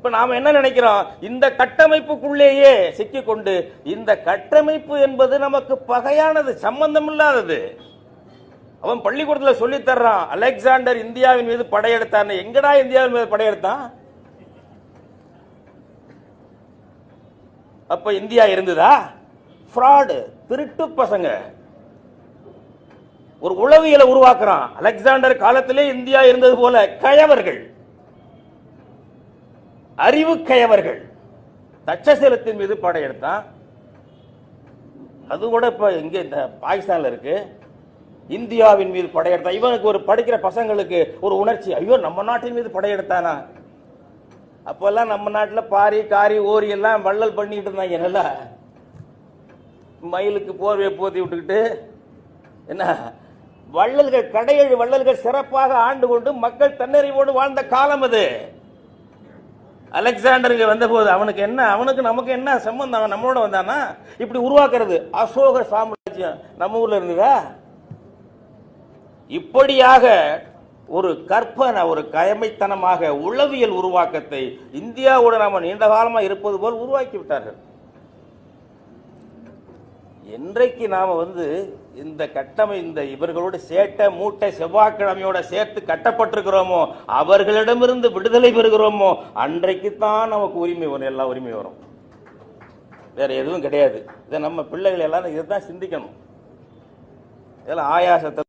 இப்ப நாம என்ன நினைக்கிறோம்? இந்த கட்டமைப்புக்குள்ளேயே சிக்கிக்கொண்டு இந்த கட்டமைப்பு என்பது நமக்கு பகையானது சம்பந்தம் இல்லாதது அவன் பள்ளிக்கூடத்துல சொல்லி தர்றான் அலெக்சாண்டர் இந்தியாவின் மீது படையெடுத்தான் எங்கடா இந்தியாவின் மீது படையெடுத்தான்? அப்ப இந்தியா இருந்ததா? ஃப்ராடு திருட்டு பசங்க. ஒரு உளவியலை உருவாக்குறான். அலெக்சாண்டர் காலத்திலே இந்தியா இருந்தது போல கயவர்கள். அறிவு தட்சசீலத்தின் மீது படையெடுத்தான் அது கூட இப்ப இங்க இந்த பாகிஸ்தான்ல இருக்கு. இந்தியாவின் மீது படையெடுத்தான் இவனுக்கு ஒரு படிக்கிற பசங்களுக்கு ஒரு உணர்ச்சி ஐயோ நம்ம நாட்டின் மீது படையெடுத்தானா? அப்பெல்லாம் நம்ம நாட்டில் பாரி காரி ஓரி எல்லாம் வள்ளல் பண்ணிட்டு இருந்தாங்க நல்லா மயிலுக்கு போர்வையை போத்தி விட்டுக்கிட்டு என்ன? வள்ளல்கள் கடையேழு வள்ளல்கள் சிறப்பாக ஆண்டு கொண்டு மக்கள் தன்னறிவோடு வாழ்ந்த காலம் அது. அலெக்சாண்டர் இங்க வந்தபோது அவனுக்கு என்ன அவனுக்கு நமக்கு என்ன சம்பந்தம்? அவன் நம்மளோட வந்தானா? இப்படி உருவாக்குறது அசோக சாம்ராஜ்யம். நம்ம ஊரில் இருந்ததா? இப்படியாக ஒரு கற்பனை ஒரு கயமைத்தனமாக உளவியல் உருவாக்கத்தை இந்தியாவோட நாம் நீண்ட காலமாக இருப்பது போல் உருவாக்கி விட்டார்கள். என்றைக்கு நாம வந்து இந்த கட்டமை இந்த இவர்களோடு சேட்டை மூட்டை செவ்வாய்க்கிழமையோட சேர்த்து கட்டப்பட்டிருக்கிறோமோ அவர்களிடமிருந்து விடுதலை பெறுகிறோமோ அன்றைக்கு தான் நமக்கு உரிமை வரும் எல்லா உரிமை வரும். வேற எதுவும் கிடையாது. இதை நம்ம பிள்ளைகள் எல்லாரும் இதை தான் சிந்திக்கணும். இதெல்லாம் ஆயாசத்தை